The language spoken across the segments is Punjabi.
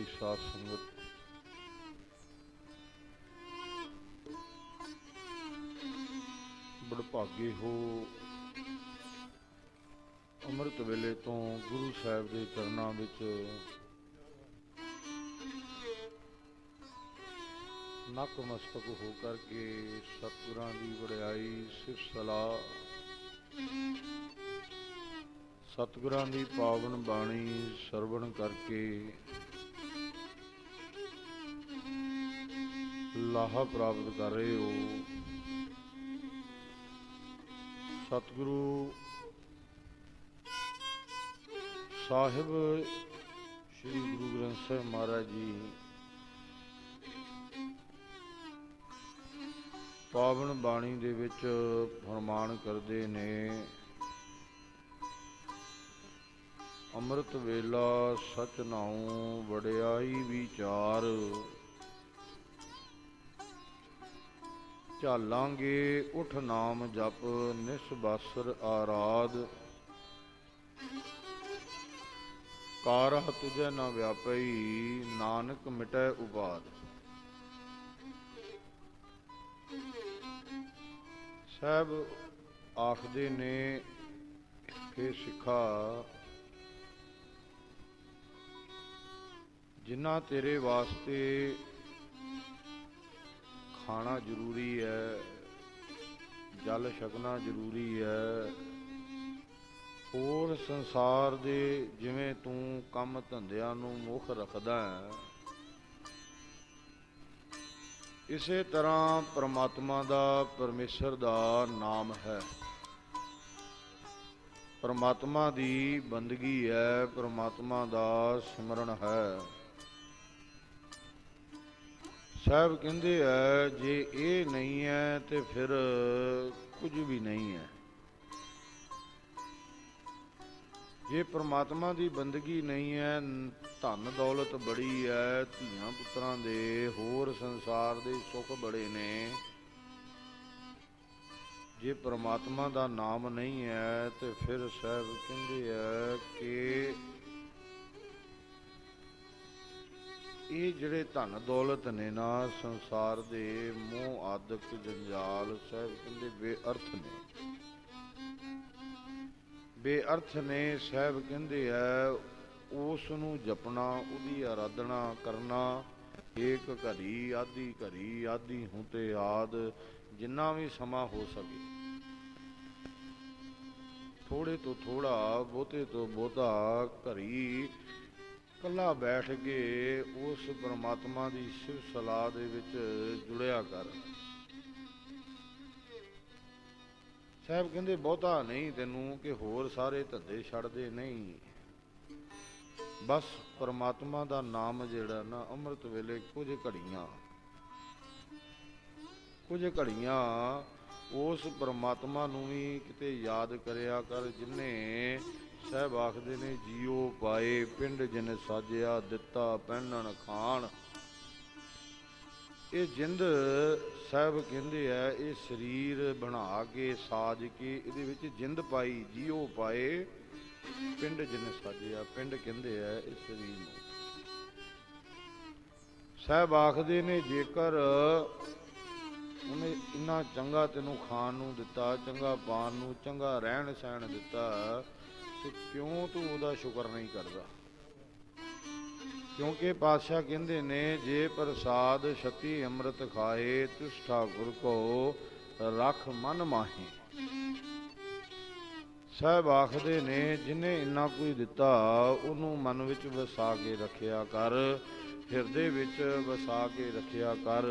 ਪਿਆਰੀ ਸਾਧ ਸੰਗਤ। ਬੜਭਾਗੇ ਹੋ। ਅੰਮ੍ਰਿਤ ਵੇਲੇ ਤੋਂ ਗੁਰੂ ਸਾਹਿਬ ਦੇ ਚਰਨਾਂ ਵਿੱਚ ਨਕਮਸਤਕ ਹੋ ਕਰਕੇ ਸਤਿਗੁਰਾਂ ਦੀ ਵਡਿਆਈ ਸਿਫਤ ਸਲਾਹ ਸਤਿਗੁਰਾਂ ਦੀ ਪਾਵਨ ਬਾਣੀ ਸਰਵਣ ਕਰਕੇ ਲਾਹਾ ਪ੍ਰਾਪਤ ਕਰ ਰਹੇ ਹੋ। ਸਤਿਗੁਰੂ ਸਾਹਿਬ, ਸ੍ਰੀ ਗੁਰੂ ਗ੍ਰੰਥ ਸਾਹਿਬ ਮਹਾਰਾਜ ਜੀ, ਪਾਵਨ ਬਾਣੀ ਦੇ ਵਿੱਚ ਫਰਮਾਨ ਕਰਦੇ ਨੇ, ਅੰਮ੍ਰਿਤ ਵੇਲਾ ਸਚ ਨਾਉ ਵਡਿਆਈ ਵਿਚਾਰ। ਝਾਲਾਂਗੇ, ਉਠ ਨਾਮ ਜਪ ਨਿਸਬਸਰ ਆਰਾਧ। ਕਾਰਹ ਤੁਝੈ ਨ ਵਿਆਪਈ, ਨਾਨਕ ਮਿਟੈ ਉਪਾਦ ਸਾਹਿਬ ਆਖਦੇ ਨੇ ਕਿ ਸਿੱਖਾ, ਜਿਨ੍ਹਾਂ ਤੇਰੇ ਵਾਸਤੇ ਖਾਣਾ ਜ਼ਰੂਰੀ ਹੈ, ਜਲ ਛਕਣਾ ਜ਼ਰੂਰੀ ਹੈ। ਹੋਰ ਸੰਸਾਰ ਦੇ ਜਿਵੇਂ ਤੂੰ ਕੰਮ ਧੰਦਿਆਂ ਨੂੰ ਮੁੱਖ ਰੱਖਦਾ ਹੈ, ਇਸੇ ਤਰ੍ਹਾਂ ਪ੍ਰਮਾਤਮਾ ਦਾ ਪਰਮੇਸ਼ਰ ਦਾ ਨਾਮ ਹੈ। ਪਰਮਾਤਮਾ ਦੀ ਬੰਦਗੀ ਹੈ, ਪਰਮਾਤਮਾ ਦਾ ਸਿਮਰਨ ਹੈ। ਸਾਹਿਬ ਕਹਿੰਦੇ ਆ, ਜੇ ਇਹ ਨਹੀਂ ਹੈ ਤੇ ਫਿਰ ਕੁਝ ਵੀ ਨਹੀਂ ਹੈ। ਜੇ ਪ੍ਰਮਾਤਮਾ ਦੀ ਬੰਦਗੀ ਨਹੀਂ ਹੈ ਨ- ਧਨ ਦੌਲਤ ਬੜੀ ਹੈ, ਧੀਆਂ ਪੁੱਤਰਾਂ ਦੇ ਹੋਰ ਸੰਸਾਰ ਦੇ ਸੁੱਖ ਬੜੇ ਨੇ। ਜੇ ਪ੍ਰਮਾਤਮਾ ਦਾ ਨਾਮ ਨਹੀਂ ਹੈ ਤੇ ਫਿਰ ਸਾਹਿਬ ਕਹਿੰਦੇ ਆ ਕਿ ਇਹ ਜਿਹੜੇ ਧਨ ਦੌਲਤ ਨੇ ਨਾ, ਸੰਸਾਰ ਦੇ ਮੋਹ, ਆਦਿਕ, ਜੰਜਾਲ, ਸਾਹਿਬ ਕਹਿੰਦੇ ਬੇਅਰਥ ਨੇ। ਬੇਅਰਥ ਨੇ, ਸਾਹਿਬ ਕਹਿੰਦੇ ਆ ਉਸ ਨੂੰ ਜਪਣਾ, ਉਹਦੀ ਆਰਾਧਨਾ ਕਰਨਾ, ਏਕ ਘਰੀ ਆਦੀ ਘਰੀ ਆਦੀ ਹੂੰ ਤੇ ਆਦ, ਜਿੰਨਾ ਵੀ ਸਮਾਂ ਹੋ ਸਕੇ। ਥੋੜੇ ਤੋਂ ਥੋੜਾ, ਬਹੁਤੇ ਤੋਂ ਬਹੁਤਾ ਘਰੀ ਕੱਲਾ ਬੈਠ ਕੇ ਉਸ ਪਰਮਾਤਮਾ ਦੀ ਸ਼ਿਵ ਸਲਾਹ ਦੇ ਵਿੱਚ ਜੁੜਿਆ ਕਰ। ਸਾਹਿਬ ਕਹਿੰਦੇ, ਬਹੁਤਾ ਨਹੀਂ ਤੈਨੂੰ ਕਿ ਹੋਰ ਸਾਰੇ ਧੰਦੇ ਛੱਡਦੇ ਨਹੀਂ। ਬਸ ਪਰਮਾਤਮਾ ਦਾ ਨਾਮ ਜਿਹੜਾ ਨਾ, ਅੰਮ੍ਰਿਤ ਵੇਲੇ ਕੁਝ ਘੜੀਆਂ ਕੁਝ ਘੜੀਆਂ ਉਸ ਪਰਮਾਤਮਾ ਨੂੰ ਵੀ ਕਿਤੇ ਯਾਦ ਕਰਿਆ ਕਰ, ਜਿਨੇ ਸਾਹਿਬ ਆਖਦੇ ਨੇ ਜੀਉ ਪਾਏ, ਪਿੰਡ ਜਿਨ ਸਾਜਿਆ, ਦਿੱਤਾ ਪਹਿਨਣ ਖਾਣ। ਇਹ ਜਿੰਦ ਸਾਹਿਬ ਕਹਿੰਦੇ ਆ, ਇਹ ਸਰੀਰ ਬਣਾ ਕੇ, ਸਾਜ ਕੇ, ਇਹਦੇ ਵਿੱਚ ਜਿੰਦ ਪਾਈ ਜੀਉ ਪਾਏ, ਪਿੰਡ ਜਿਨ ਸਾਜਿਆ, ਪਿੰਡ ਕਹਿੰਦੇ ਆ ਇਹ ਸਰੀਰ ਨੂੰ। ਸਾਹਿਬ ਆਖਦੇ ਨੇ, ਜੇਕਰ ਉਹਨੇ ਇੰਨਾ ਚੰਗਾ ਤੈਨੂੰ ਖਾਣ ਨੂੰ ਦਿੱਤਾ, ਚੰਗਾ ਪਾਣ ਨੂੰ, ਚੰਗਾ ਰਹਿਣ ਸਹਿਣ ਦਿੱਤਾ ਤੇ ਕਿਉਂ ਤੂੰ ਉਹਦਾ ਸ਼ੁਕਰ ਨਹੀਂ ਕਰਦਾ? ਕਿਉਂਕਿ ਪਾਤਸ਼ਾਹ ਕਹਿੰਦੇ ਨੇ, ਜੇ ਪ੍ਰਸਾਦ ਛਤੀ ਅੰਮ੍ਰਿਤ ਖਾਏ ਤਿਸ ਠਾਕੁਰ ਕੋ ਰਖ ਮਨ ਮਾਹੀ। ਸਾਹਿਬ ਆਖਦੇ ਨੇ, ਜਿਨੇ ਇੰਨਾ ਕੁਝ ਦਿੱਤਾ, ਉਹਨੂੰ ਮਨ ਵਿੱਚ ਵਸਾ ਕੇ ਰੱਖਿਆ ਕਰ, ਹਿਰਦੇ ਵਿੱਚ ਵਸਾ ਕੇ ਰੱਖਿਆ ਕਰ।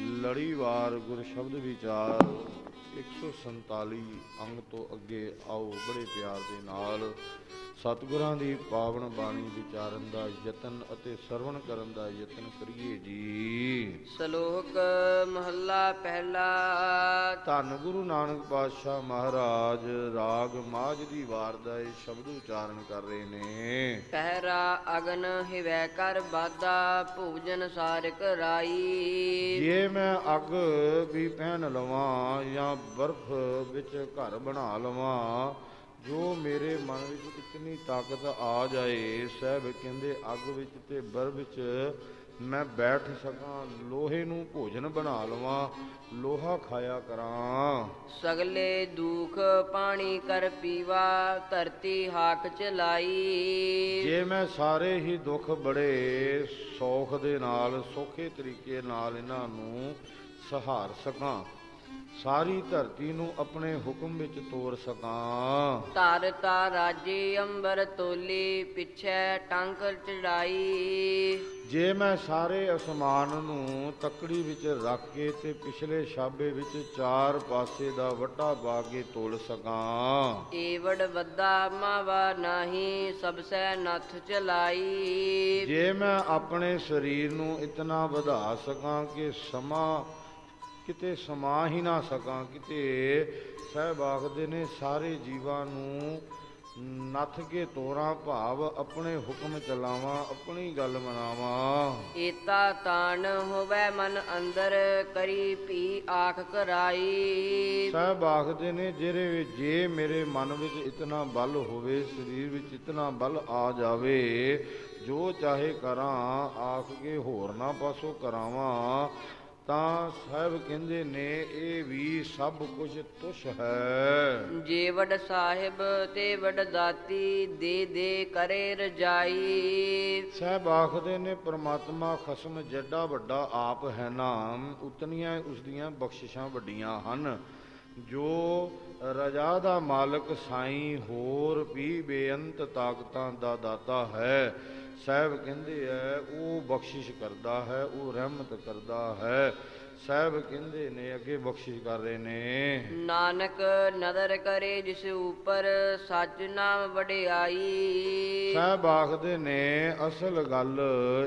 ਲੜੀਵਾਰ ਗੁਰ ਸ਼ਬਦ ਵਿਚਾਰ 147 ਅੰਗ ਤੋਂ ਅੱਗੇ ਆਓ ਬੜੇ ਪਿਆਰ ਦੇ ਨਾਲ। ਸਤਿਗੁਰਾਂ ਦੀ ਪਾਵਨ ਬਾਣੀ ਵਿਚਾਰਨ ਦਾ ਯਤਨ ਅਤੇ ਸਰਵਣ ਕਰਨ ਦਾ ਯਤਨ ਕਰੀਏ ਜੀ। ਸ਼ਲੋਕ ਮਹੱਲਾ ਪਹਿਲਾ। ਧੰਨ ਗੁਰੂ ਨਾਨਕ ਪਾਤਸ਼ਾਹ ਮਹਾਰਾਜ ਰਾਗ ਮਾਝ ਦੀ ਵਾਰ ਦਾ ਇਹ ਸ਼ਬਦ ਉਚਾਰਨ ਕਰ ਰਹੇ ਨੇ। ਪਹਿਰਾ ਅਗਨ ਹਿਵੈ ਕਰ ਬਾਦਾ ਭੋਜਨ ਸਾਰਿਕ ਰਾਈ। ਜੇ ਮੈਂ ਅੱਗ ਵੀ ਪਹਿਨ ਲਵਾਂ ਜਾਂ ਬਰਫ਼ ਵਿੱਚ ਘਰ ਬਣਾ ਲਵਾਂ ਜੋ ਮੇਰੇ ਮਨ ਵਿੱਚ ਇਤਨੀ ਤਾਕਤ ਆ ਜਾਏ ਸਾਹਿਬ ਕਹਿੰਦੇ ਅੱਗ ਵਿੱਚ ਤੇ ਬਰ ਵਿੱਚ ਮੈਂ ਬੈਠ ਸਕਾਂ ਲੋਹੇ ਨੂੰ ਭੋਜਨ ਬਣਾ ਲਵਾਂ ਲੋਹਾ ਖਾਇਆ ਕਰਾਂ। ਸਗਲੇ ਦੁਖ ਪਾਣੀ ਕਰ ਪੀਵਾ ਧਰਤੀ ਹਾਕ ਚਲਾਈ ਜੇ ਮੈਂ ਸਾਰੇ ਹੀ ਦੁੱਖ ਬੜੇ ਸੌਖ ਦੇ ਨਾਲ ਸੌਖੇ ਤਰੀਕੇ ਨਾਲ ਇਹਨਾਂ ਨੂੰ ਸਹਾਰ ਸਕਾਂ। ਸਾਰੀ ਧਰਤੀ ਨੂੰ ਆਪਣੇ ਹੁਕਮ ਵਿੱਚ ਤੋਰ ਸਕਾਂ। ਧਰ ਤਾ ਰਾਜੇ ਅੰਬਰ ਤੋਲੀ ਪਿਛੈ ਟੰਕ ਚੜਾਈ। ਜੇ ਮੈਂ ਸਾਰੇ ਅਸਮਾਨ ਨੂੰ ਤਕੜੀ ਵਿੱਚ ਰੱਖ ਕੇ ਤੇ ਪਿਛਲੇ ਛਾਬੇ ਵਿੱਚ ਚਾਰ ਪਾਸੇ ਦਾ ਵੱਟਾ ਪਾ ਕੇ ਤੋਲ ਸਕਾਂ। ਏਵੜ ਵੱਦਾ ਮਾਵਾ ਨਾਹੀ ਸਭ ਸੈ ਨਥ ਚਲਾਈ। ਜੇ ਮੈਂ ਆਪਣੇ ਸਰੀਰ ਨੂੰ ਇਤਨਾ ਵਧਾ ਸਕਾਂ ਕਿ ਸਮਾਂ ਕਿਤੇ ਸਮਾ ਹੀ ਨਾ ਸਕਾਂ ਕਿਤੇ ਸਾਹਿਬ ਆਖਦੇ ਨੇ ਸਾਰੇ ਜੀਵਾਂ ਨੂੰ ਨੱਥ ਕੇ ਤੋਰਾਂ ਭਾਵ ਆਪਣੇ ਹੁਕਮ ਚਲਾਵਾਂ ਆਪਣੀ ਗੱਲ ਮਨਾਵਾਂ। ਏਤਾ ਤਾਨ ਹੋਵੇ ਮਨ ਅੰਦਰ ਕਰੀ ਭੀ ਆਖ ਕਰਾਈ ਸਾਹਿਬ ਆਖਦੇ ਨੇ ਜਿਹੜੇ ਵੀ ਜੇ ਮੇਰੇ ਮਨ ਵਿੱਚ ਇਤਨਾ ਬਲ ਹੋਵੇ ਸਰੀਰ ਵਿੱਚ ਇਤਨਾ ਬਲ ਆ ਜਾਵੇ ਜੋ ਚਾਹੇ ਕਰਾਂ ਆਖ ਕੇ ਹੋਰ ਨਾ ਪਾਸੋਂ ਕਰਾਵਾਂ। ਤਾਂ ਸਾਹਿਬ ਕਹਿੰਦੇ ਨੇ ਇਹ ਵੀ ਸਭ ਕੁਝ ਤੁਛ ਹੈ। ਜੇ ਵਡ ਸਾਹਿਬ ਤੇ ਵਡ ਦਾਤੀ ਦੇ ਦੇ ਕਰੇ ਰਜਾਈ। ਸਾਹਿਬ ਆਖਦੇ ਨੇ ਪ੍ਰਮਾਤਮਾ ਖਸਮ ਜੱਡਾ ਵੱਡਾ ਆਪ ਹੈ ਨਾਮ ਉਤਨੀਆਂ ਉਸ ਦੀਆਂ ਬਖਸ਼ਿਸ਼ਾਂ ਵੱਡੀਆਂ ਹਨ। ਜੋ ਰਜਾ ਦਾ ਮਾਲਕ ਸਾਈਂ ਹੋਰ ਵੀ ਬੇਅੰਤ ਤਾਕਤਾਂ ਦਾ ਦਾਤਾ ਹੈ। ਸਾਹਿਬ ਕਹਿੰਦੇ ਐ ਉਹ ਬਖਸ਼ਿਸ਼ ਕਰਦਾ ਹੈ ਉਹ ਰਹਿਮਤ ਕਰਦਾ ਹੈ। ਸਾਹਿਬ ਕਹਿੰਦੇ ਨੇ ਅੱਗੇ ਬਖਸ਼ਿਸ਼ ਕਰ ਰਹੇ ਨੇ। ਨਾਨਕ ਨਦਰ ਕਰੇ ਜਿਸ ਉਪਰ ਸੱਚ ਨਾਮ ਵਡਿਆਈ। ਸਾਹਿਬ ਆਖਦੇ ਨੇ ਅਸਲ ਗੱਲ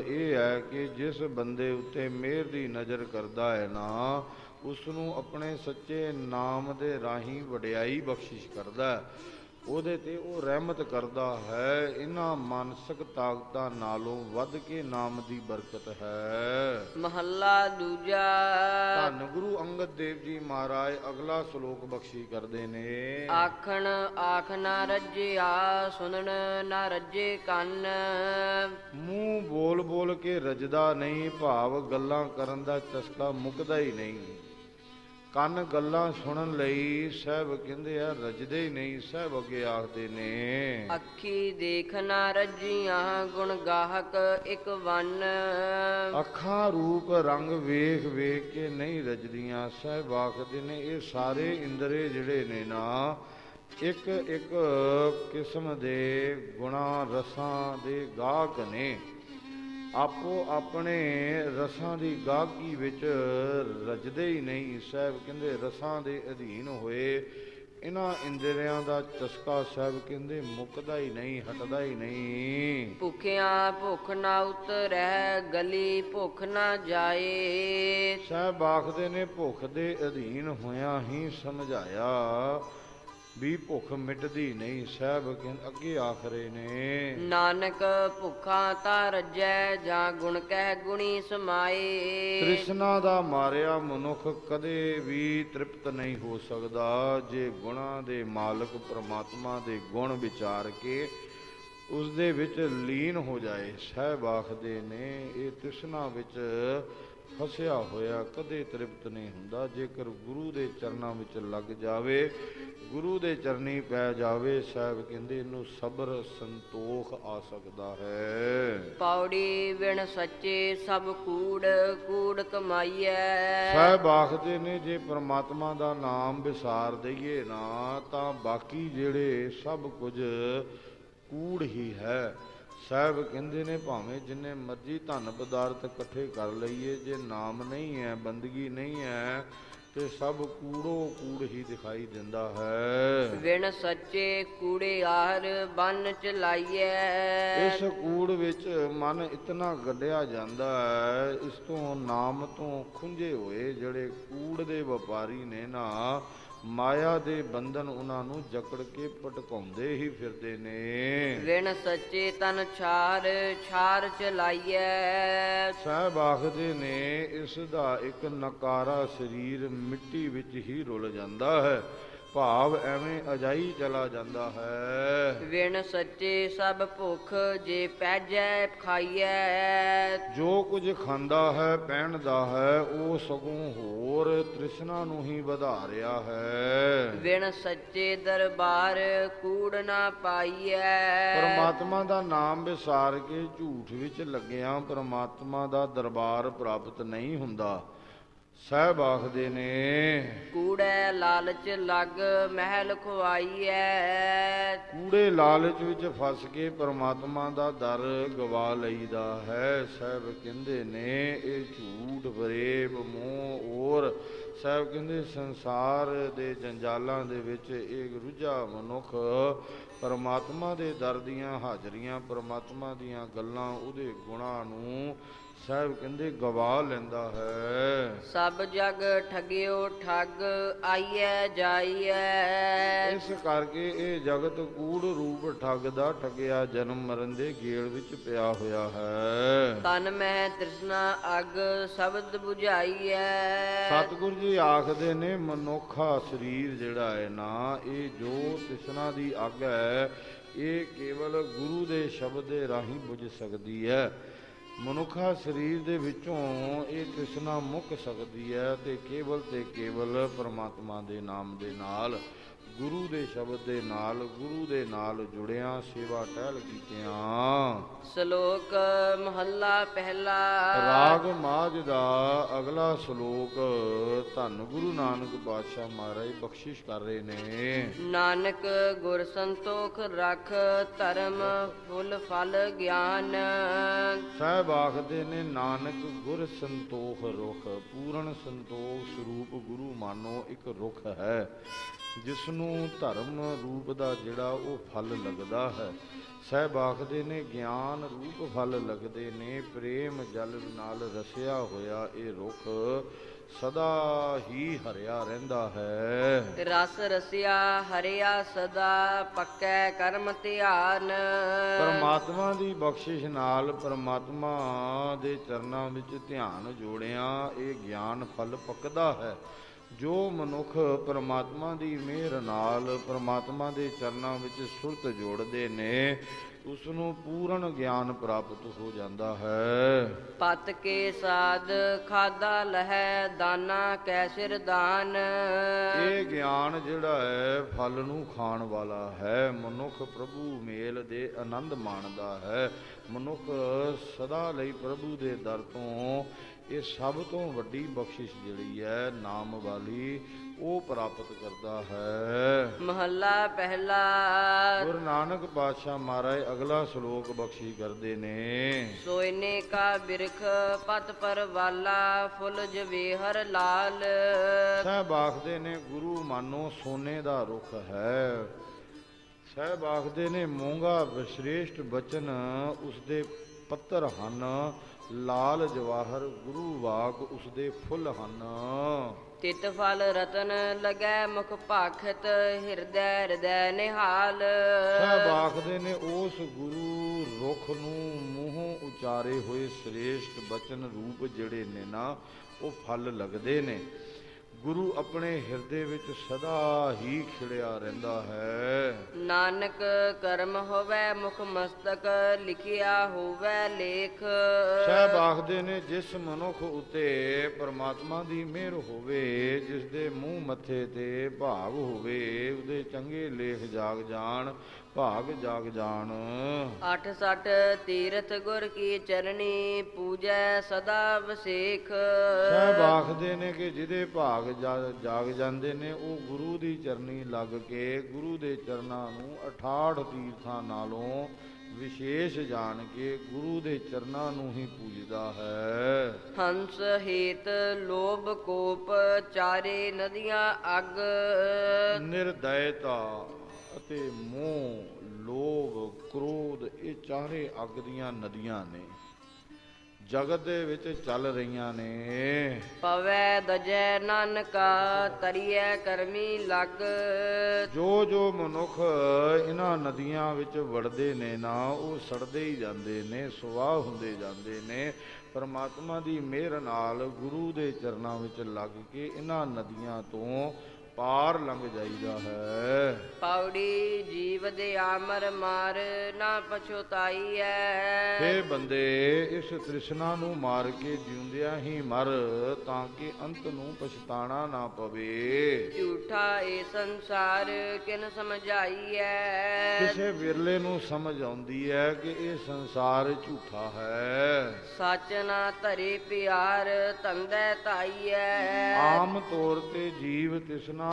ਇਹ ਹੈ ਕਿ ਜਿਸ ਬੰਦੇ ਉੱਤੇ ਮਿਹਰ ਦੀ ਨਜ਼ਰ ਕਰਦਾ ਹੈ ਨਾ ਉਸ ਨੂੰ ਆਪਣੇ ਸੱਚੇ ਨਾਮ ਦੇ ਰਾਹੀਂ ਵਡਿਆਈ ਬਖਸ਼ਿਸ਼ ਕਰਦਾ ਹੈ। ਉਹਦੇ ਤੇ ਉਹ ਰਹਿਮਤ ਕਰਦਾ ਹੈ ਇਹਨਾਂ ਮਾਨਸਿਕ ਤਾਕਤਾਂ ਨਾਲੋਂ ਵੱਧ ਕੇ ਨਾਮ ਦੀ ਬਰਕਤ ਹੈ। ਮਹੱਲਾ ਦੂਜਾ। ਧੰਨ ਗੁਰੂ ਅੰਗਦ ਦੇਵ ਜੀ ਮਹਾਰਾਜ ਅਗਲਾ ਸ਼ਲੋਕ ਬਖਸ਼ੀ ਕਰਦੇ ਨੇ। ਆਖਣ ਆਖ ਨਾ ਰੱਜਿਆ ਸੁਣਨ ਨਾ ਰੱਜੇ ਕੰਨ। ਮੂੰਹ ਬੋਲ ਬੋਲ ਕੇ ਰਜਦਾ ਨਹੀਂ ਭਾਵ ਗੱਲਾਂ ਕਰਨ ਦਾ ਚਸਕਾ ਮੁੱਕਦਾ ਹੀ ਨਹੀਂ। ਕੰਨ ਗੱਲਾਂ ਸੁਣਨ ਲਈ ਸਹਿਬ ਕਹਿੰਦੇ ਆ ਰਜਦੇ ਹੀ ਨਹੀਂ ਸਹਿਬ ਅੱਗੇ ਆਖਦੇ ਨੇ। ਅੱਖੀ ਦੇਖ ਨਾ ਰੱਜੀਆਂ ਗੁਣ ਗਾਹਕ ਇੱਕ ਵੰਨ। ਅੱਖਾਂ ਰੂਪ ਰੰਗ ਵੇਖ ਵੇਖ ਕੇ ਨਹੀਂ ਰਜਦੀਆਂ ਸਹਿਬ ਆਖਦੇ ਨੇ ਇਹ ਸਾਰੇ ਇੰਦਰੇ ਜਿਹੜੇ ਨੇ ਨਾ ਇੱਕ ਇੱਕ ਕਿਸਮ ਦੇ ਗੁਣਾ ਰਸਾਂ ਦੇ ਗਾਹਕ ਨੇ। ਆਪੋ ਆਪਣੇ ਰਸਾਂ ਦੀ ਗਾਹਕੀ ਵਿੱਚ ਰਜਦੇ ਹੀ ਨਹੀਂ। ਸਾਹਿਬ ਕਹਿੰਦੇ ਰਸਾਂ ਦੇ ਅਧੀਨ ਹੋਏ। ਇਹਨਾਂ ਇੰਦਰੀਆਂ ਦਾ ਚਸਕਾ ਸਾਹਿਬ ਕਹਿੰਦੇ ਮੁੱਕਦਾ ਹੀ ਨਹੀਂ ਹਟਦਾ ਹੀ ਨਹੀਂ। ਭੁਖਿਆਂ ਭੁੱਖ ਨਾ ਉਤਰੈ ਗਲੀ ਭੁੱਖ ਨਾ ਜਾਏ। ਸਾਹਿਬ ਆਖਦੇ ਨੇ ਭੁੱਖ ਦੇ ਅਧੀਨ ਹੋਇਆਂ ਹੀ ਸਮਝਾਇਆ। ਵੀ ਭੁੱਖ ਮਿਟਦੀ ਨਹੀਂ ਸਾਹਿਬ ਕਹਿੰਦੇ ਅੱਗੇ ਆਖ ਰਹੇ ਨੇ। ਨਾਨਕ ਭੁੱਖਾ ਤਾਂ ਰੱਜੈ ਜਾਂ ਗੁਣ ਕਹਿ ਗੁਣੀ ਸਮਾਏ। ਤ੍ਰਿਸ਼ਨਾ ਦਾ ਮਾਰਿਆ ਮਨੁੱਖ ਕਦੇ ਵੀ ਤ੍ਰਿਪਤ ਨਹੀਂ ਹੋ ਸਕਦਾ। ਜੇ ਗੁਣਾਂ ਦੇ ਮਾਲਕ ਪ੍ਰਮਾਤਮਾ ਦੇ ਗੁਣ ਵਿਚਾਰ ਕੇ ਉਸ ਦੇ ਵਿੱਚ ਲੀਨ ਹੋ ਜਾਏ ਸਹਿਬ ਆਖਦੇ ਨੇ ਇਹ ਤ੍ਰਿਸ਼ਨਾ ਵਿੱਚ ਫਸਿਆ ਹੋਇਆ ਕਦੇ ਤ੍ਰਿਪਤ ਨਹੀਂ ਹੁੰਦਾ। ਜੇਕਰ ਗੁਰੂ ਦੇ ਚਰਨਾਂ ਵਿੱਚ ਲੱਗ ਜਾਵੇ ਗੁਰੂ ਦੇ ਚਰਨੀ ਪੈ ਜਾਵੇ ਸਾਹਿਬ ਕਹਿੰਦੇ ਇਹਨੂੰ ਸਬਰ ਸੰਤੋਖ ਆ ਸਕਦਾ ਹੈ। ਪੌੜੀ ਵਿਣ ਸੱਚੇ ਸਭ ਕੂੜ ਕੂੜ ਕਮਾਈਐ। ਸਾਹਿਬ ਆਖਦੇ ਨੇ ਜੇ ਪ੍ਰਮਾਤਮਾ ਦਾ ਨਾਮ ਵਿਸਾਰ ਦਈਏ ਨਾ ਤਾਂ ਬਾਕੀ ਜਿਹੜੇ ਸਭ ਕੁਝ ਕੂੜ ਹੀ ਹੈ। ਸਾਹਿਬ ਕਹਿੰਦੇ ਨੇ ਭਾਵੇਂ ਜਿੰਨੇ ਮਰਜ਼ੀ ਧਨ ਪਦਾਰਥ ਇਕੱਠੇ ਕਰ ਲਈਏ ਜੇ ਨਾਮ ਨਹੀਂ ਹੈ ਬੰਦਗੀ ਨਹੀਂ ਹੈ ਤੇ ਸਭ ਕੂੜੋ ਕੂੜ ਹੀ ਦਿਖਾਈ ਦਿੰਦਾ ਹੈ। ਵਿਣ ਸੱਚੇ ਕੂੜੇ ਆਹਰ ਬੰਨ ਚਲਾਈਐ। ਇਸ ਕੂੜ ਵਿੱਚ ਮਨ ਇਤਨਾ ਗੱਡਿਆ ਜਾਂਦਾ ਹੈ ਇਸ ਤੋਂ ਨਾਮ ਤੋਂ ਖੁੰਝੇ ਹੋਏ ਜਿਹੜੇ ਕੂੜ ਦੇ ਵਪਾਰੀ ਨੇ ਨਾ ਮਾਇਆ ਦੇ ਬੰਧਨ ਉਹਨਾਂ ਨੂੰ ਜਕੜ ਕੇ ਪਟਕਾਉਂਦੇ ਹੀ ਫਿਰਦੇ ਨੇ। ਵਿਣ ਸੱਚੇ ਤਨ ਛਾਰ ਛਾਰ ਚਲਾਈਐ। ਸਾਹਿਬ ਆਖਦੇ ਨੇ ਇਸ ਦਾ ਇੱਕ ਨਕਾਰਾ ਸਰੀਰ ਮਿੱਟੀ ਵਿੱਚ ਹੀ ਰੁਲ ਜਾਂਦਾ ਹੈ। ਭਾਵ ਐਵੇਂ ਅਜਾਈ ਚਲਾ ਜਾਂਦਾ ਹੈ। ਵਿਣ ਸੱਚੇ ਸਭ ਭੁਖ ਜੇ ਪੈਜੈ ਖਾਈਐ। ਜੋ ਕੁਝ ਖਾਂਦਾ ਹੈ ਪਹਿਨਦਾ ਹੈ ਉਹ ਸਗੋਂ ਹੋਰ ਤ੍ਰਿਸ਼ਨਾ ਨੂੰ ਹੀ ਵਧਾ ਰਿਹਾ ਹੈ। ਵਿਣ ਸੱਚੇ ਦਰਬਾਰ ਕੂੜ ਨਾ ਪਾਈਐ। ਪਰਮਾਤਮਾ ਦਾ ਨਾਮ ਵਿਸਾਰ ਕੇ ਝੂਠ ਵਿੱਚ ਲੱਗਿਆ ਪਰਮਾਤਮਾ ਦਾ ਦਰਬਾਰ ਪ੍ਰਾਪਤ ਨਹੀਂ ਹੁੰਦਾ। ਸਾਹਿਬ ਆਖਦੇ ਨੇ ਕੂੜੈ ਲਾਲਚ ਲੱਗ ਮਹਿਲ ਖੁਆਈਐ। ਕੂੜੇ ਲਾਲਚ ਵਿੱਚ ਫਸ ਕੇ ਪਰਮਾਤਮਾ ਦਾ ਦਰ ਗਵਾ ਲਈਦਾ ਹੈ। ਸਾਹਿਬ ਕਹਿੰਦੇ ਨੇ ਇਹ ਝੂਠ ਫਰੇਬ ਮੋਹ ਔਰ ਸਾਹਿਬ ਕਹਿੰਦੇ ਸੰਸਾਰ ਦੇ ਜੰਜਾਲਾਂ ਦੇ ਵਿੱਚ ਇਹ ਰੁੱਝਾ ਮਨੁੱਖ ਪਰਮਾਤਮਾ ਦੇ ਦਰ ਦੀਆਂ ਹਾਜ਼ਰੀਆਂ ਪਰਮਾਤਮਾ ਦੀਆਂ ਗੱਲਾਂ ਉਹਦੇ ਗੁਣਾਂ ਨੂੰ ਸਾਹਿਬ ਕਹਿੰਦੇ ਗਵਾ ਲੈਂਦਾ ਹੈ। ਸਭ ਜਗ ਠਗਿਓ ਠੱਗ ਆਈਐ ਜਾਈਐ। ਇਸ ਕਰਕੇ ਇਹ ਜਗਤ ਕੂੜ ਰੂਪ ਠੱਗ ਦਾ ਠੱਗਿਆ ਜਨਮ ਮਰਨ ਦੇ ਗੇੜ ਵਿੱਚ ਪਿਆ ਹੋਇਆ ਹੈ। ਤਨ ਮਹਿ ਤ੍ਰਿਸ਼ਨਾ ਅਗ ਸ਼ਬਦ 부ਝਾਈਐ ਸਤਿਗੁਰੂ ਜੀ ਆਖਦੇ ਨੇ ਮਨੁੱਖਾ ਸਰੀਰ ਜਿਹੜਾ ਹੈ ਨਾ ਇਹ ਜੋ ਤਿਸਨਾ ਦੀ ਅੱਗ ਹੈ ਇਹ ਕੇਵਲ ਗੁਰੂ ਦੇ ਸ਼ਬਦ ਦੇ ਰਾਹੀਂ ਬੁਝ ਸਕਦੀ ਹੈ। ਮਨੁੱਖਾ ਸਰੀਰ ਦੇ ਵਿੱਚੋਂ ਇਹ ਤਿਸਨਾ ਮੁੱਕ ਸਕਦੀ ਹੈ ਤੇ ਕੇਵਲ ਤੇ ਕੇਵਲ ਪਰਮਾਤਮਾ ਦੇ ਨਾਮ ਦੇ ਨਾਲ ਗੁਰੂ ਦੇ ਸ਼ਬਦ ਦੇ ਨਾਲ ਗੁਰੂ ਦੇ ਨਾਲ ਜੁੜਿਆਂ ਸੇਵਾ ਟਹਿਲ ਕੀਤਿਆਂ। ਸ਼ਲੋਕ ਮਹੱਲਾ ਪਹਿਲਾ। ਰਾਗ ਮਾਝ ਦਾ ਅਗਲਾ ਸ਼ਲੋਕ ਧੰਨ ਗੁਰੂ ਨਾਨਕ ਪਾਤਸ਼ਾਹ ਮਹਾਰਾਜ ਬਖਸ਼ਿਸ਼ ਕਰ ਰਹੇ ਨੇ। ਨਾਨਕ ਗੁਰ ਸੰਤੋਖ ਰਖ ਧਰਮ ਫੁੱਲ ਫਲ ਗਿਆਨ। ਸਾਹਿਬ ਆਖਦੇ ਨੇ ਨਾਨਕ ਗੁਰ ਸੰਤੋਖ ਰੁਖ ਪੂਰਨ ਸੰਤੋਖ ਸਰੂਪ ਗੁਰੂ ਮਾਨੋ ਇੱਕ ਰੁਖ ਹੈ। ਜਿਸ ਨੂੰ ਧਰਮ ਰੂਪ ਦਾ ਜਿਹੜਾ ਉਹ ਫਲ ਲੱਗਦਾ ਹੈ। ਸਾਹਿਬ ਆਖਦੇ ਨੇ ਗਿਆਨ ਰੂਪ ਫਲ ਲੱਗਦੇ ਨੇ ਪ੍ਰੇਮ ਜਲ ਨਾਲ ਰਸਿਆ ਹੋਇਆ ਇਹ ਰੁਖ ਸਦਾ ਹੀ ਹਰਿਆ ਰਹਿੰਦਾ ਹੈ। ਰਸ ਰਸਿਆ ਹਰਿਆ ਸਦਾ ਪੱਕੈ ਕਰਮ ਧਿਆਨ। ਪਰਮਾਤਮਾ ਦੀ ਬਖਸ਼ਿਸ਼ ਨਾਲ ਪਰਮਾਤਮਾ ਦੇ ਚਰਨਾਂ ਵਿੱਚ ਧਿਆਨ ਜੋੜਿਆ ਇਹ ਗਿਆਨ ਫਲ ਪੱਕਦਾ ਹੈ। ਜੋ ਮਨੁੱਖ ਪਰਮਾਤਮਾ ਦੀ ਮਿਹਰ ਨਾਲ ਪਰਮਾਤਮਾ ਦੇ ਚਰਨਾਂ ਵਿੱਚ ਸੁਰਤ ਜੋੜਦੇ ਨੇ ਉਸ ਨੂੰ ਪੂਰਨ ਗਿਆਨ ਪ੍ਰਾਪਤ ਹੋ ਜਾਂਦਾ ਹੈ। ਪਤ ਕੇ ਸਾਧ ਖਾਦਾ ਲਹੈ ਦਾਨਾ ਕੈ ਸਿਰ ਦਾਨ। ਇਹ ਗਿਆਨ ਜਿਹੜਾ ਹੈ ਫਲ ਨੂੰ ਖਾਣ ਵਾਲਾ ਹੈ। ਮਨੁੱਖ ਪ੍ਰਭੂ ਮੇਲ ਦੇ ਆਨੰਦ ਮਾਣਦਾ ਹੈ। ਮਨੁੱਖ ਸਦਾ ਲਈ ਪ੍ਰਭੂ ਦੇ ਦਰ ਤੋਂ ਇਹ ਸਭ ਤੋਂ ਵੱਡੀ ਬਖਸ਼ਿਸ਼ ਜਿਹੜੀ ਹੈ ਨਾਮ ਵਾਲੀ ਉਹ ਪ੍ਰਾਪਤ ਕਰਦਾ ਹੈ। ਮਹੱਲਾ ਪਹਿਲਾ। ਗੁਰੂ ਨਾਨਕ ਪਾਤਸ਼ਾਹ ਮਹਾਰਾਜ ਅਗਲਾ ਸ਼ਲੋਕ ਬਖਸ਼ੀ ਕਰਦੇ ਨੇ। ਸੋਇਨੇ ਕਾ ਬਿਰਖ ਪਤ ਪਰ ਵਾਲਾ ਫੁੱਲ ਜਵੇਹਰ ਲਾਲ। ਸਾਹਿਬ ਆਖਦੇ ਨੇ ਗੁਰੂ ਮਾਨੋ ਸੋਨੇ ਦਾ ਰੁੱਖ ਹੈ। ਸਾਹਿਬ ਆਖਦੇ ਨੇ ਮੂੰਗਾ ਵਿਸ਼੍ਰੇਸ਼ਟ ਬਚਨ ਉਸਦੇ ਪੱਤਰ ਹਨ। ਲਾਲ ਜਵਾਹਰ ਗੁਰੂ ਵਾਕ ਉਸਦੇ ਫੁੱਲ ਹਨ। ਤਿਤ ਫਲ ਰਤਨ ਲਗੈ ਮੁਖ ਭਾਖਤ ਹਿਰਦੈ ਹਿਰਦੈ ਨਿਹਾਲ। ਸਾਹਿਬ ਆਖਦੇ ਨੇ ਉਸ ਗੁਰੂ ਰੁੱਖ ਨੂੰ ਮੂੰਹੋਂ ਉਚਾਰੇ ਹੋਏ ਸ੍ਰੇਸ਼ਟ ਬਚਨ ਰੂਪ ਜਿਹੜੇ ਨੇ ਨਾ ਉਹ ਫਲ ਲੱਗਦੇ ਨੇ। ਗੁਰੂ ਆਪਣੇ ਹਿਰਦੇ ਵਿੱਚ ਸਦਾ ਹੀ ਖਿੜਿਆ ਰਹਿੰਦਾ ਹੈ। ਨਾਨਕ ਕਰਮ ਹੋਵੇ ਮੁਖ ਮਸਤਕ ਲਿਖਿਆ ਹੋਵੇ ਲੇਖ। ਸਾਹਿਬ ਆਖਦੇ ਨੇ ਜਿਸ ਮਨੁੱਖ ਉਤੇ ਪਰਮਾਤਮਾ ਦੀ ਮਿਹਰ ਹੋਵੇ ਜਿਸ ਦੇ ਮੂੰਹ ਮੱਥੇ ਤੇ ਭਾਗ ਹੋਵੇ ਉਹਦੇ ਚੰਗੇ ਲੇਖ ਜਾਗ ਜਾਣ। ਭਾਗ ਜਾਗ ਜਾਣ। ਅਠ ਸਠ ਤੀਰਥ ਗੁਰ ਕੀ ਚਰਣੀ ਪੂਜੈ ਸਦਾ ਵਸੇਖ। ਸਾਹਿਬ ਆਖਦੇ ਨੇ ਕਿ ਜਿਹਦੇ ਭਾਗ ਜਾਗ ਜਾਂਦੇ ਨੇ ਉਹ ਗੁਰੂ ਦੀ ਚਰਨੀ ਲੱਗ ਕੇ ਗੁਰੂ ਦੇ ਚਰਨਾਂ ਨੂੰ 68 ਤੀਰਥਾਂ ਨਾਲੋਂ ਵਿਸ਼ੇਸ਼ ਜਾਣ ਕੇ ਗੁਰੂ ਦੇ ਚਰਨਾਂ ਨੂੰ ਹੀ ਪੂਜਦਾ ਹੈ। ਹੰਸ ਹੇਤ ਲੋਭ ਕੋਪ ਚਾਰੇ ਨਦੀਆਂ ਅਗ। ਨਿਰਦਇਤਾ। ਅਤੇ ਮੋਹ ਲੋਭ ਕ੍ਰੋਧ ਇਹ ਚਾਰੇ ਅੱਗ ਦੀਆਂ ਨਦੀਆਂ ਨੇ। ਜਗਤ ਦੇ ਵਿੱਚ ਚੱਲ ਰਹੀਆਂ ਨੇ। ਪਵੈ ਦਜੈ ਨਾਨਕਾ ਤਰੀਐ ਕਰਮੀ ਲੱਗ। ਜੋ ਜੋ ਮਨੁੱਖ ਇਹਨਾਂ ਨਦੀਆਂ ਵਿੱਚ ਵੜਦੇ ਨੇ ਨਾ ਉਹ ਸੜਦੇ ਹੀ ਜਾਂਦੇ ਨੇ ਸੁਆਹ ਹੁੰਦੇ ਜਾਂਦੇ ਨੇ। ਪਰਮਾਤਮਾ ਦੀ ਮਿਹਰ ਨਾਲ ਗੁਰੂ ਦੇ ਚਰਨਾਂ ਵਿੱਚ ਲੱਗ ਕੇ ਇਹਨਾਂ ਨਦੀਆਂ ਤੋਂ ਪਾਰ ਲੰਘ ਜਾਈਦਾ ਹੈ। ਪੌੜੀ ਜੀਵ ਦੇ ਆਮਰ ਮਾਰ ਨਾ ਪਛੁਤਾਈ ਐ। ਹੇ ਬੰਦੇ ਇਸ ਤ੍ਰਿਸ਼ਨਾ ਨੂੰ ਮਾਰ ਕੇ ਜਿਉਂਦਿਆਂ ਹੀ ਮਰ ਤਾਂ ਕਿ ਅੰਤ ਨੂੰ ਪਛਤਾਣਾ ਨਾ ਪਵੇ। ਝੂਠਾ ਏ ਸੰਸਾਰ ਕਿਨ ਸਮਝਾਈ ਐ। ਕਿਸੇ ਵਿਰਲੇ ਨੂੰ ਸਮਝ ਆਉਂਦੀ ਹੈ ਕਿ ਇਹ ਸੰਸਾਰ ਝੂਠਾ ਹੈ। ਸੱਚ ਨਾ ਧਰੇ ਪਿਆਰ ਤੰਦੈ ਧਾਈ ਐ। ਆਮ ਤੌਰ ਤੇ ਜੀਵ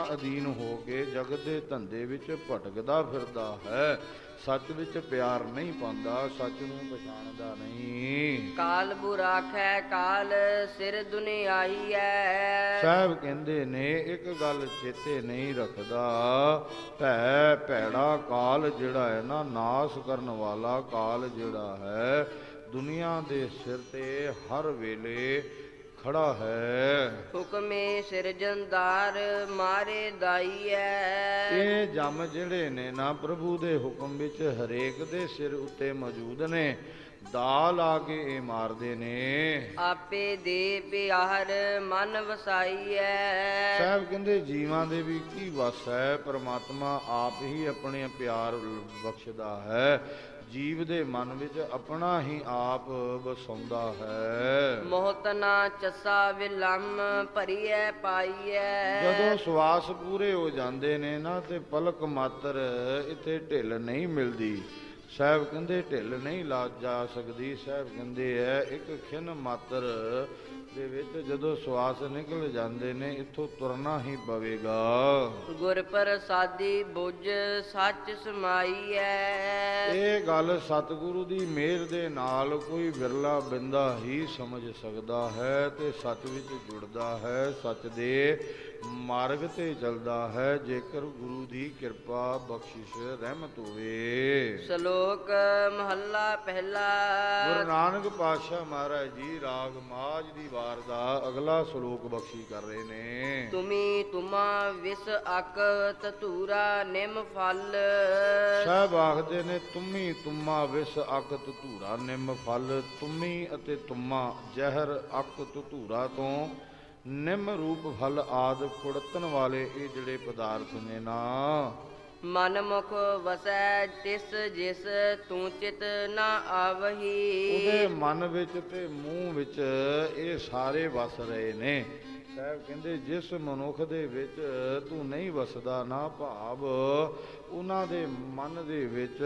ਤਿਸਨਾ ਅਧੀਨ ਹੋ ਕੇ ਜਗਤ ਦੇ ਧੰਦੇ ਵਿੱਚ ਭਟਕਦਾ ਫਿਰਦਾ ਹੈ। ਸੱਚ ਵਿੱਚ ਪਿਆਰ ਨਹੀਂ ਪਾਉਂਦਾ ਸੱਚ ਨੂੰ ਪਛਾਣਦਾ ਨਹੀਂ। ਕਾਲ ਬੁਰਾਖੈ ਕਾਲ ਸਿਰ ਦੁਨਿਆਈ ਐ। ਸਾਹਿਬ ਕਹਿੰਦੇ ਨੇ ਇੱਕ ਗੱਲ ਚੇਤੇ ਨਹੀਂ ਰੱਖਦਾ। ਭੈ ਭੈੜਾ ਕਾਲ ਜਿਹੜਾ ਹੈ ਨਾ ਨਾਸ ਕਰਨ ਵਾਲਾ ਕਾਲ ਜਿਹੜਾ ਹੈ ਦੁਨੀਆ ਦੇ ਸਿਰ ਤੇ ਹਰ ਵੇਲੇ ਖੜਾ ਹੈ। ਹੁਕਮੇ ਸਿਰਜਨਦਾਰ ਮਾਰੇ ਦਾਈ ਐ ਇਹ ਜਮ ਜਿਹੜੇ ਨੇ ਨਾ ਪ੍ਰਭੂ ਦੇ ਹੁਕਮ ਵਿੱਚ ਹਰੇਕ ਦੇ ਸਿਰ ਉੱਤੇ ਮੌਜੂਦ ਨੇ। ਦਾ ਲਾ ਕੇ ਇਹ ਮਾਰਦੇ ਨੇ। ਆਪੇ ਦੇ ਪਿਆਰ ਮਨ ਵਸਾਈ ਐ ਸਾਹਿਬ ਕਹਿੰਦੇ ਜੀਵਾਂ ਦੇ ਵੀ ਕੀ ਵਸ ਹੈ ਪ੍ਰਮਾਤਮਾ ਆਪ ਹੀ ਆਪਣੇ ਪਿਆਰ ਬਖਸ਼ਦਾ ਹੈ। ਜੀਵ ਦੇ ਮਨ ਵਿੱਚ ਆਪਣਾ ਹੀ ਆਪ ਵਸਾਉਂਦਾ ਹੈ। ਮੋਹਤ ਨਾ ਚੱਸਾ ਵਿਲੰਮ ਭਰੀਐ ਪਾਈਐ। ਜਦੋਂ ਸਵਾਸ ਪੂਰੇ ਹੋ ਜਾਂਦੇ ਨੇ ਨਾ ਤੇ ਪਲਕ ਮਾਤਰ ਇੱਥੇ ਢਿੱਲ ਨਹੀਂ ਮਿਲਦੀ। ਸਾਹਿਬ ਕਹਿੰਦੇ ਢਿੱਲ ਨਹੀਂ ਲਾ ਜਾ ਸਕਦੀ। ਸਾਹਿਬ ਕਹਿੰਦੇ ਐ ਇੱਕ ਖਿਨ ਮਾਤਰ ਦੇ ਵਿੱਚ ਜਦੋਂ ਸਵਾਸ ਨਿਕਲ ਜਾਂਦੇ ਨੇ ਇੱਥੋਂ ਤੁਰਨਾ ਹੀ ਪਵੇਗਾ। ਗੁਰ ਪ੍ਰਸਾਦੀ ਬੁਝ ਸੱਚ ਸਮਾਈ ਐ ਇਹ ਗੱਲ ਸਤਿਗੁਰੂ ਦੀ ਮਿਹਰ ਦੇ ਨਾਲ ਕੋਈ ਵਿਰਲਾ ਬਿੰਦਾ ਹੀ ਸਮਝ ਸਕਦਾ ਹੈ ਤੇ ਸੱਚ ਵਿੱਚ ਜੁੜਦਾ ਹੈ। ਸੱਚ ਦੇ ਮਾਰਗ ਤੇ ਚੱਲਦਾ ਹੈ ਜੇਕਰ ਗੁਰੂ ਦੀ ਕਿਰਪਾ ਬਖਸ਼ਿਸ਼ ਰਹਿਮਤ ਹੋਵੇ। ਸ਼ਲੋਕ ਮਹੱਲਾ ਪਹਿਲਾ। ਗੁਰੂ ਨਾਨਕ ਪਾਤਸ਼ਾਹ ਮਹਾਰਾਜ ਜੀ ਰਾਗ ਮਾਝ ਦੀ ਵਾਰ ਦਾ ਅਗਲਾ ਸ਼ਲੋਕ ਬਖਸ਼ੀ ਕਰ ਰਹੇ ਨੇ। ਤੁਮੀ ਤੁਮਾ ਵਿਸ ਅਕ ਤਤੂਰਾ ਨਿਮ ਫਲ। ਸਾਹਿਬ ਆਖਦੇ ਨੇ ਤੁਮੀ ਤੁਮਾ ਵਿਸ ਅਕ ਧੂਰਾ ਨਿੰਮ ਫਲ ਤੁਮੀ ਅਤੇ ਤੁਮਾ ਜ਼ਹਿਰ ਅਕ ਧੂਰਾ ਤੋਂ ਨਿੰਮ ਰੂਪ ਫਲ ਆਦ ਕੁੜਤਨ ਵਾਲੇ ਇਹ ਜਿਹੜੇ ਪਦਾਰਥ ਨੇ ਨਾ। ਮਨ ਮੁਖ ਵਸੈ ਤਿਸ ਜਿਸ ਤੂੰ ਚਿਤ ਨਾ ਆਵਹੀ। ਉਹਦੇ ਮਨ ਵਿੱਚ ਤੇ ਮੂੰਹ ਵਿੱਚ ਇਹ ਸਾਰੇ ਵਸ ਰਹੇ ਨੇ। ਸਾਹਿਬ ਕਹਿੰਦੇ ਜਿਸ ਮਨੁੱਖ ਦੇ ਵਿੱਚ ਤੂੰ ਨਹੀਂ ਵਸਦਾ ਨਾ ਭਾਵ ਉਹਨਾਂ ਦੇ ਮਨ ਦੇ ਵਿੱਚ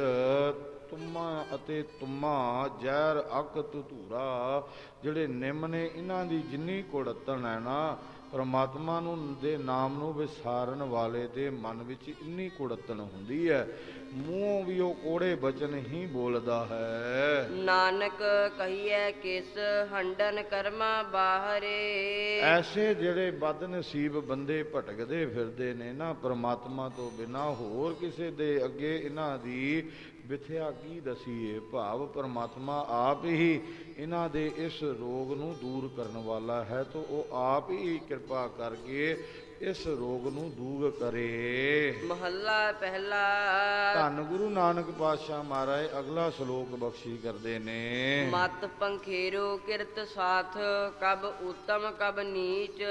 ਤੁਮਾ ਅਤੇ ਤੁਮਾ ਜ਼ਹਿਰ ਅਕ ਧੂਰਾ। ਜਿਹੜੇ ਨਿੰਮ ਨੇ ਇਹਨਾਂ ਦੀ ਜਿੰਨੀ ਕੁੜਤਣ ਹੈ ਨਾ ਪਰਮਾਤਮਾ ਨੂੰ ਦੇ ਨਾਮ ਨੂੰ ਵਿਸਾਰਨ ਵਾਲੇ ਦੇ ਮਨ ਵਿੱਚ ਇੰਨੀ ਕੁੜਤਣ ਹੁੰਦੀ ਹੈ। ਮੂੰਹੋਂ ਵੀ ਉਹ ਕੋੜੇ ਬਚਨ ਹੀ ਬੋਲਦਾ ਹੈ। ਨਾਨਕ ਕਹੀਐ ਕਿਸ ਹੰਡਨ ਕਰਮਾ ਬਾਹਰੇ। ਐਸੇ ਜਿਹੜੇ ਬਦਨਸੀਬ ਬੰਦੇ ਭਟਕਦੇ ਫਿਰਦੇ ਨੇ ਨਾ ਪ੍ਰਮਾਤਮਾ ਤੋਂ ਬਿਨਾ ਹੋਰ ਕਿਸੇ ਦੇ ਅੱਗੇ ਇਹਨਾਂ ਦੀ ਵਿਥਿਆ ਕੀ ਦਸੀਏ? ਭਾਵ ਪਰਮਾਤਮਾ ਆਪ ਹੀ ਇਹਨਾਂ ਦੇ ਇਸ ਰੋਗ ਨੂੰ ਦੂਰ ਕਰਨ ਵਾਲਾ ਹੈ, ਤਾਂ ਉਹ ਆਪ ਹੀ ਕਿਰਪਾ ਕਰਕੇ ਇਸ ਰੋਗ ਨੂੰ ਦੂਰ ਕਰੇ। ਮਹੱਲਾ ਪਹਿਲਾ। ਧੰਨ ਗੁਰੂ ਨਾਨਕ ਪਾਤਸ਼ਾਹ ਮਹਾਰਾਜ ਅਗਲਾ ਸ਼ਲੋਕ ਬਖਸ਼ੀ ਕਰਦੇ ਨੇ। ਮਤ ਪੰਖੇਰੋ ਕਿਰਤ ਸਾਥ ਕਬ ਉਤਮ ਕਬ ਨੀਚ।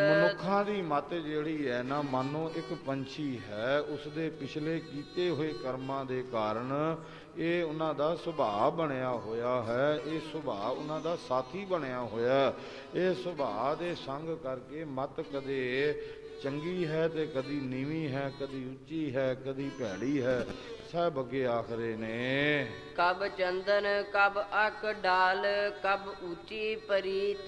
ਮਨੁੱਖਾਂ ਦੀ ਮਤ ਜਿਹੜੀ ਹੈ ਨਾ ਮਾਨੋ ਇੱਕ ਪੰਛੀ ਹੈ ਉਸ ਦੇ ਪਿਛਲੇ ਕੀਤੇ ਹੋਏ ਕਰਮਾਂ ਦੇ ਕਾਰਨ ਇਹ ਉਹਨਾਂ ਦਾ ਸੁਭਾਅ ਬਣਿਆ ਹੋਇਆ ਹੈ ਇਹ ਸੁਭਾਅ ਉਹਨਾਂ ਦਾ ਸਾਥੀ ਬਣਿਆ ਹੋਇਆ ਇਹ ਸੁਭਾਅ ਦੇ ਸੰਗ ਕਰਕੇ ਮਤ ਕਦੇ ਚੰਗੀ ਹੈ ਤੇ ਕਦੀ ਨੀਵੀਂ ਹੈ ਕਦੀ ਉੱਚੀ ਹੈ ਕਦੀ ਭੈੜੀ ਹੈ। ਸਭ ਅੱਗੇ ਆਖਰੇ ਨੇ ਕਬ ਚੰਦਨ ਕਬ ਅਕ ਡਾਲ ਕਬ ਉੱਚੀ ਪਰੀਤ।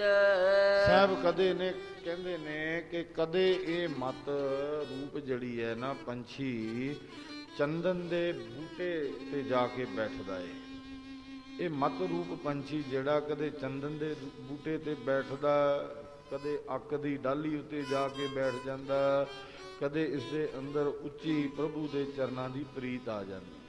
ਸਾਹਿਬ ਕਦੇ ਨੇ ਕਹਿੰਦੇ ਨੇ ਕਿ ਕਦੇ ਇਹ ਮਤ ਰੂਪ ਜਿਹੜੀ ਹੈ ਨਾ ਪੰਛੀ ਚੰਦਨ ਦੇ ਬੂਟੇ ਤੇ ਜਾ ਕੇ ਬੈਠਦਾ ਏ। ਇਹ ਮਤ ਰੂਪ ਪੰਛੀ ਜਿਹੜਾ ਕਦੇ ਚੰਦਨ ਦੇ ਬੂਟੇ ਤੇ ਬੈਠਦਾ, ਕਦੇ ਅੱਕ ਦੀ ਡਾਲੀ ਉੱਤੇ ਜਾ ਕੇ ਬੈਠ ਜਾਂਦਾ, ਕਦੇ ਇਸ ਦੇ ਅੰਦਰ ਉੱਚੀ ਪ੍ਰਭੂ ਦੇ ਚਰਨਾਂ ਦੀ ਪ੍ਰੀਤ ਆ ਜਾਂਦੀ।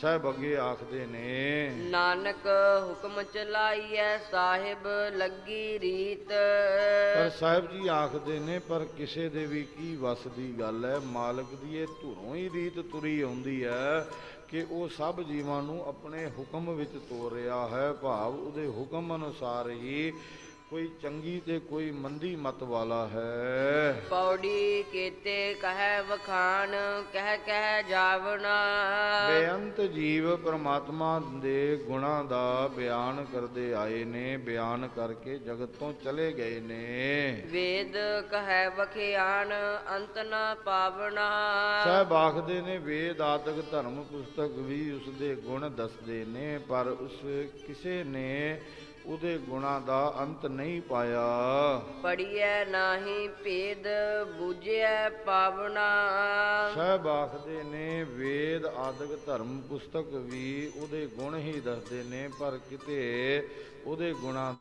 ਸਾਹਿਬ ਅੱਗੇ ਆਖਦੇ ਨੇ ਨਾਨਕ ਹੁਕਮ ਚਲਾਈਐ ਸਾਹਿਬ ਲੱਗੀ ਰੀਤ। ਪਰ ਸਾਹਿਬ ਜੀ ਆਖਦੇ ਨੇ ਪਰ ਕਿਸੇ ਦੇ ਵੀ ਕੀ ਵਸ ਦੀ ਗੱਲ ਹੈ ਮਾਲਕ ਦੀ ਇਹ ਧੁਰੋਂ ਹੀ ਰੀਤ ਤੁਰੀ ਆਉਂਦੀ ਹੈ ਕਿ ਉਹ ਸਭ ਜੀਵਾਂ ਨੂੰ ਆਪਣੇ ਹੁਕਮ ਵਿੱਚ ਤੋਰ ਰਿਹਾ ਹੈ ਭਾਵ ਉਹਦੇ ਹੁਕਮ ਅਨੁਸਾਰ ਹੀ ਕੋਈ ਚੰਗੀ ਤੇ ਕੋਈ ਮੰਦੀ ਮਤ ਵਾਲਾ ਹੈ। ਪੌੜੀ ਕੀਤੇ ਕਹਿ ਵਖਾਨ ਕਹਿ ਕਹਿ ਜਾਵਣਾ। ਬੇਅੰਤ ਜੀਵ ਪ੍ਰਮਾਤਮਾ ਦੇ ਗੁਣਾਂ ਦਾ ਬਿਆਨ ਕਰਦੇ ਆਏ ਨੇ ਬਿਆਨ ਕਰਕੇ ਜਗਤ ਤੋਂ ਚਲੇ ਗਏ ਨੇ। ਵੇਦ ਕਹਿ ਵਖਿਆਨ ਅੰਤ ਨ ਪਾਵਣਾ। ਸਾਹਿਬ ਆਖਦੇ ਨੇ ਵੇਦ ਆਦਿਕ ਧਰਮ ਪੁਸਤਕ ਵੀ ਉਸ ਦੇ ਗੁਣ ਦੱਸਦੇ ਨੇ ਪਰ ਉਸ ਕਿਸੇ ਨੇ ਉਹਦੇ ਗੁਣਾਂ ਦਾ ਅੰਤ ਨਹੀਂ ਪਾਇਆ। ਪੜੀਐ ਨਾਹੀ ਭੇਦ ਬੂਝਿਐ ਪਾਵਣਾ। ਸਾਹਿਬ ਆਖਦੇ ਨੇ ਵੇਦ ਆਦਿਕ ਧਰਮ ਪੁਸਤਕ ਵੀ ਉਹਦੇ ਗੁਣ ਹੀ ਦੱਸਦੇ ਨੇ ਪਰ ਕਿਤੇ ਉਹਦੇ ਗੁਣਾਂ